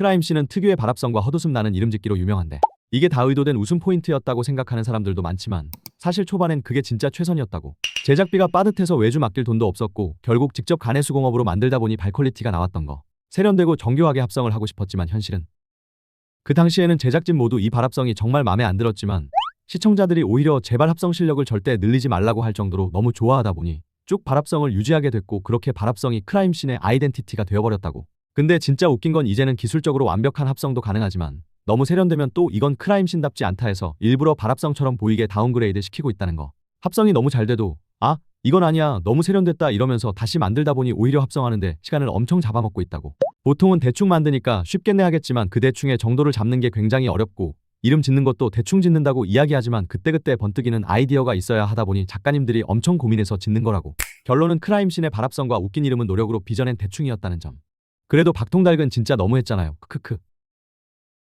크라임씬은 특유의 발합성과 헛웃음 나는 이름 짓기로 유명한데 이게 다 의도된 웃음 포인트였다고 생각하는 사람들도 많지만 사실 초반엔 그게 진짜 최선이었다고. 제작비가 빠듯해서 외주 맡길 돈도 없었고 결국 직접 간의 수공업으로 만들다 보니 발퀄리티가 나왔던 거. 세련되고 정교하게 합성을 하고 싶었지만 현실은 그 당시에는 제작진 모두 이 발합성이 정말 마음에 안 들었지만 시청자들이 오히려 제발 합성 실력을 절대 늘리지 말라고 할 정도로 너무 좋아하다 보니 쭉 발합성을 유지하게 됐고 그렇게 발합성이 크라임씬의 아이덴티티가 되어버렸다고. 근데 진짜 웃긴 건 이제는 기술적으로 완벽한 합성도 가능하지만 너무 세련되면 또 이건 크라임씬답지 않다 해서 일부러 발합성처럼 보이게 다운그레이드 시키고 있다는 거. 합성이 너무 잘 돼도 아 이건 아니야 너무 세련됐다 이러면서 다시 만들다 보니 오히려 합성하는데 시간을 엄청 잡아먹고 있다고. 보통은 대충 만드니까 쉽겠네 하겠지만 그 대충의 정도를 잡는 게 굉장히 어렵고 이름 짓는 것도 대충 짓는다고 이야기하지만 그때그때 번뜩이는 아이디어가 있어야 하다 보니 작가님들이 엄청 고민해서 짓는 거라고. 결론은 크라임씬의 발합성과 웃긴 이름은 노력으로 빚어낸 대충이었다는 점. 그래도 박통달근 진짜 너무했잖아요. 크크크.